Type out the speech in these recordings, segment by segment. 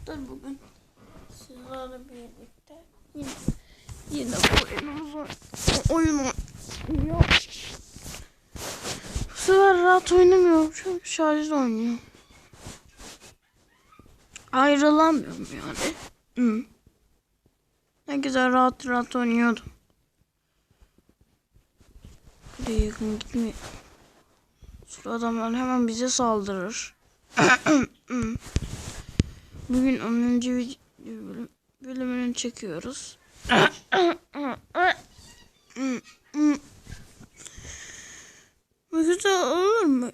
arkadaşlar bugün sizlerle birlikte yine yine oyunumuzu oyun oynuyor. Bu sefer rahat oynamıyorum çünkü şarjda oynuyorum. Ayrılamıyorum yani. Hı. Ne güzel rahat rahat oynuyordum. Buraya yakın gitme. Şu adamlar hemen bize saldırır. Bugün 10. vid- bölüm, bölümünü çekiyoruz. Bu güzel olur mu?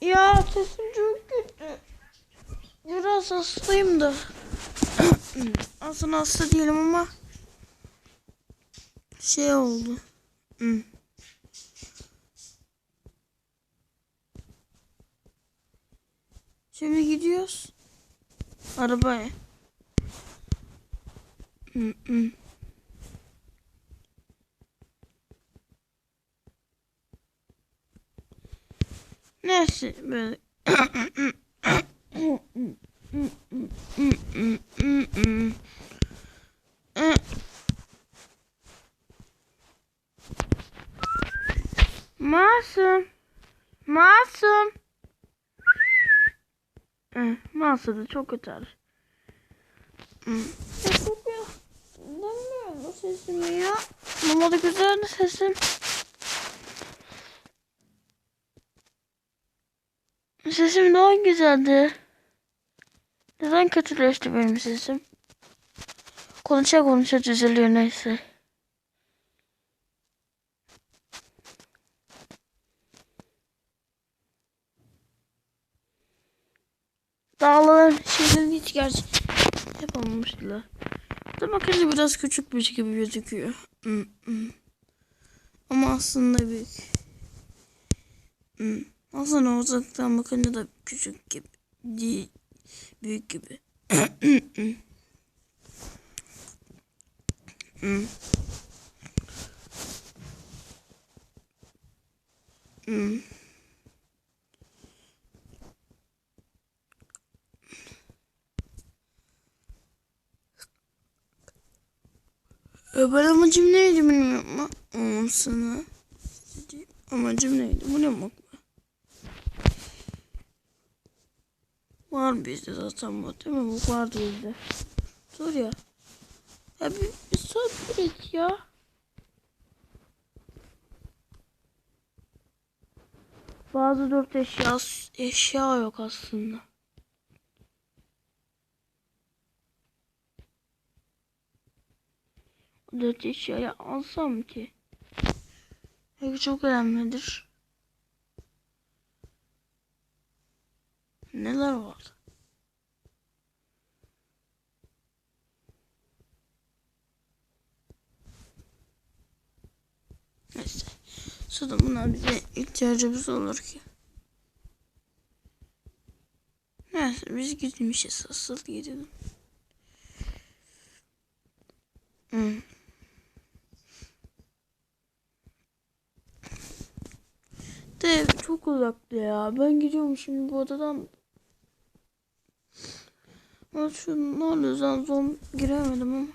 Ya sesim çok kötü. Biraz hastayım da. Aslında hasta değilim ama şey oldu. Hı. Şimdi gidiyoruz. Arabaya. Hı hı. Neyse böyle. Da çok öter. Hmm. Çok ya. Dinlemiyorum o sesimi ya. Mama da güzeldi sesim. Sesim daha güzeldi. Neden kötüleşti benim sesim? Konuşa konuşa düzeliyor neyse. Dağların şeylerini hiç gerçi yapamamışlar. Da bakınca biraz küçük bir şey gibi gözüküyor. Hı hı. Ama aslında büyük. Hı. Aslında uzaktan bakınca da küçük gibi. Değil. Büyük gibi. Hı. Hı. Ben amacım neydi bilmiyorum ama ama sana amacım neydi? Ne bak Var bizde zaten bu değil mi? Bu vardı bizde. Dur ya. Ya bir, bir sabır et ya. Bazı dört eşya, eşya yok aslında. Dört eşyayı alsam ki. Belki çok önemlidir. Neler var? Neyse. Sonra bunlar bize ihtiyacımız olur ki. Neyse biz gitmişiz asıl gidelim. Hmm. De çok uzaktı ya. Ben gidiyorum şimdi bu odadan. Ama şunlarla yüzden zor giremedim ama.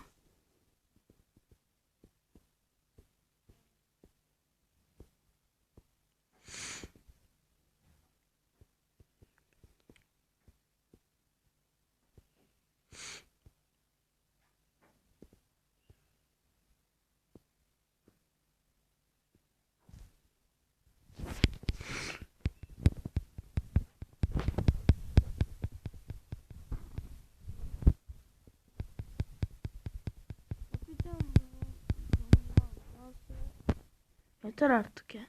Yeter artık yani.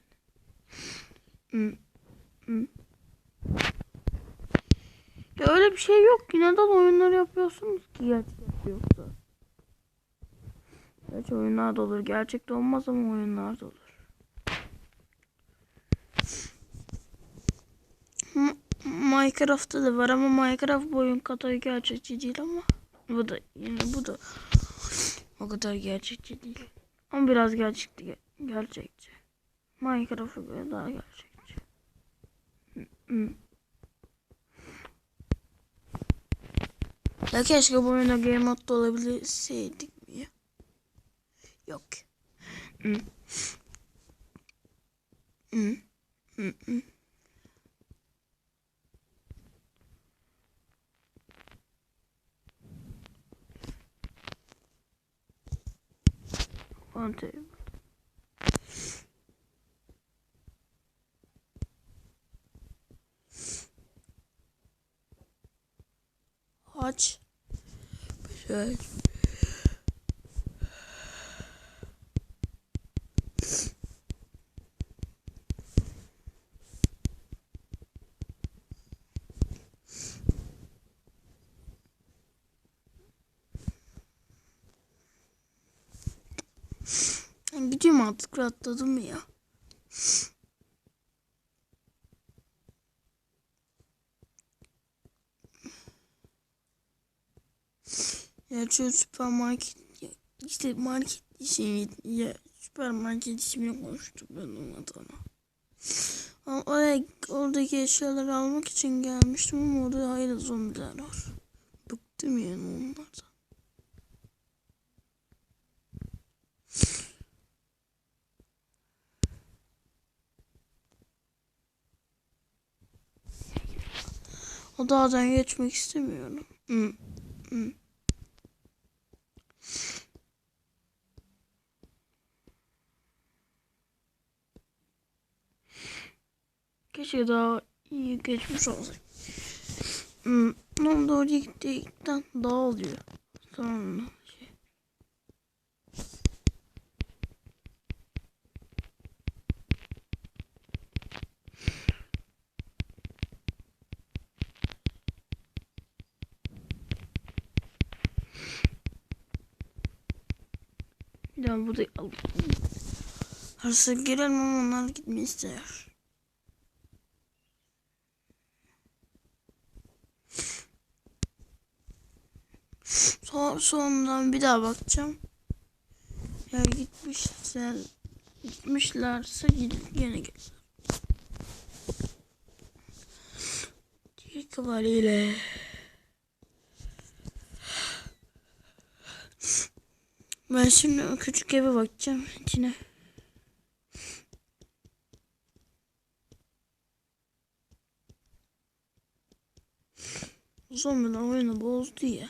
Hmm. Hmm. Ya öyle bir şey yok ki. Neden oyunları yapıyorsunuz ki gerçek yoksa? Gerçi oyunlar da olur. Gerçekte olmaz ama oyunlar da olur. Minecraft'ta da var ama Minecraft bu oyun kadar gerçekçi değil ama bu da yine bu da o kadar gerçekçi değil. Ama biraz gerçekçi gerçekçi. Minecraft'a göre daha gerçekçi. Ya keşke bu oyuna game modda olabilseydik mi ya? Yok. Hı. Hı. Hı. Hı. One Aç. Güzel. Ben gidiyorum artık rahatladım ya? Ya şu süpermarket işte market işini ya süpermarket ismini konuştuk ben onun adına. Ama oraya, oradaki eşyaları almak için gelmiştim ama orada hala zombiler var. Bıktım yani onlardan. O dağdan geçmek istemiyorum. Hı. Hı. Keşke daha iyi geçmiş olsaydı. Hmm, ne doğru gittikten daha oluyor. Sonra şey. Ya burada Arası girelim ama onlar gitmeyi ister. Son, sonundan bir daha bakacağım. Ya gitmişler gitmişlerse yine gel. Diğer kabaliyle. Ben şimdi küçük eve bakacağım içine. Zombiler oyunu bozdu ya.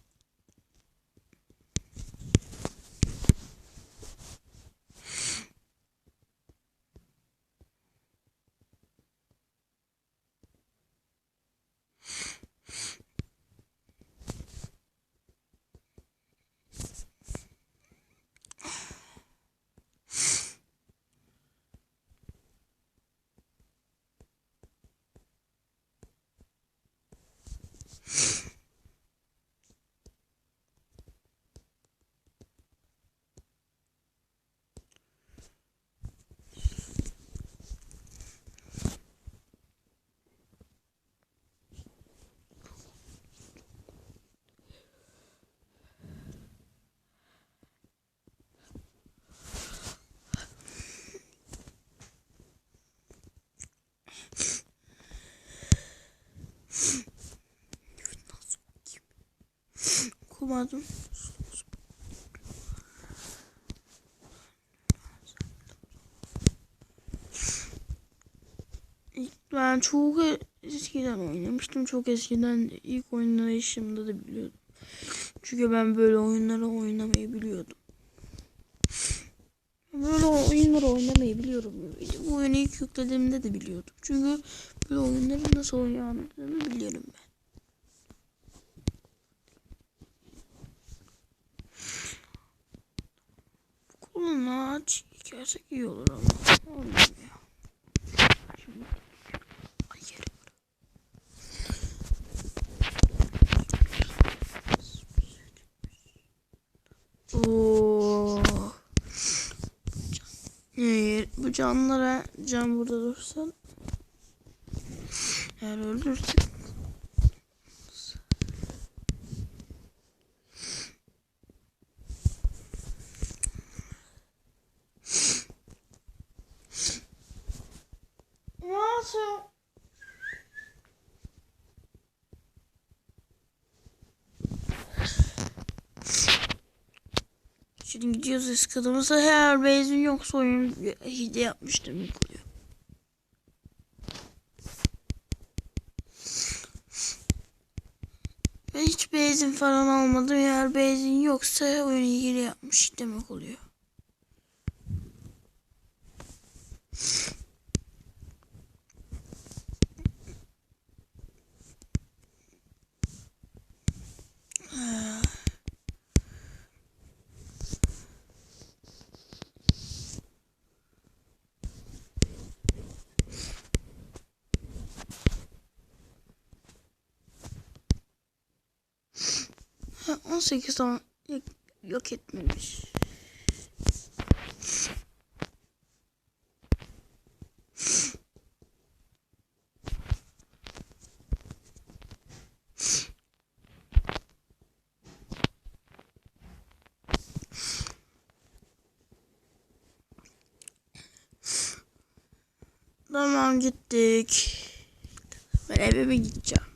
Okumadım. Ben çok eskiden oynamıştım. Çok eskiden ilk oynayışımda da biliyordum. Çünkü ben böyle oyunları oynamayı biliyordum. Böyle oyunları oynamayı biliyorum. Bu oyunu ilk yüklediğimde de biliyordum. Çünkü böyle oyunların nasıl oynandığını biliyorum ben. Kolunu aç. Hikayesek iyi olur ama. Olmuyor bu canlara can burada dursun. Eğer öldürse Nasıl? Şimdi gidiyoruz eskadımıza. Her benzin yoksa oyun hile yapmıştım yukarı. Ben hiç benzin falan almadım. Eğer benzin yoksa oyun hile yapmış demek oluyor. 18 zaman yok, etmemiş. Tamam gittik. Ben eve gideceğim.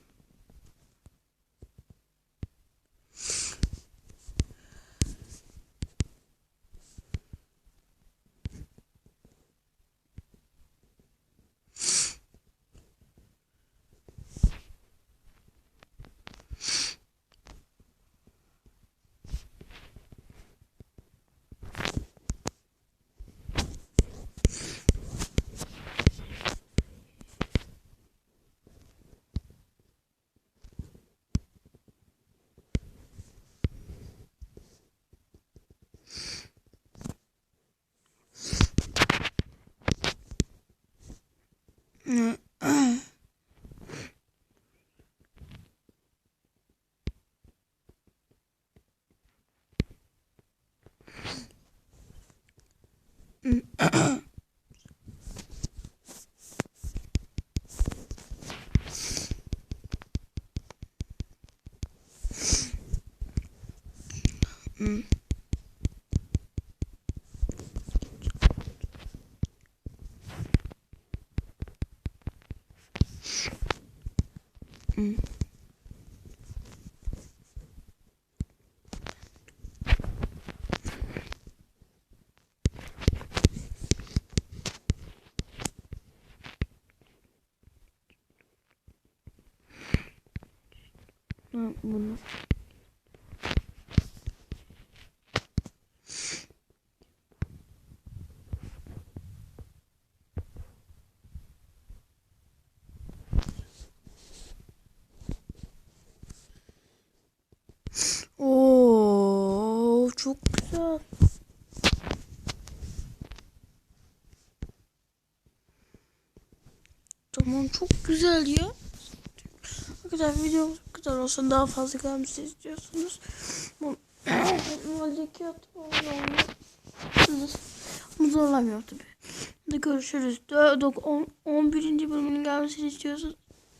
Hmm. Hmm. Bunu. Oo, çok güzel. Tamam çok güzel ya. Arkadaşlar videomuz bu kadar olsun. Daha fazla gelmesi istiyorsunuz. Bu Normalde atmamız Bu zorlamıyor tabi. Hadi görüşürüz. 11. bölümünün gelmesini istiyorsanız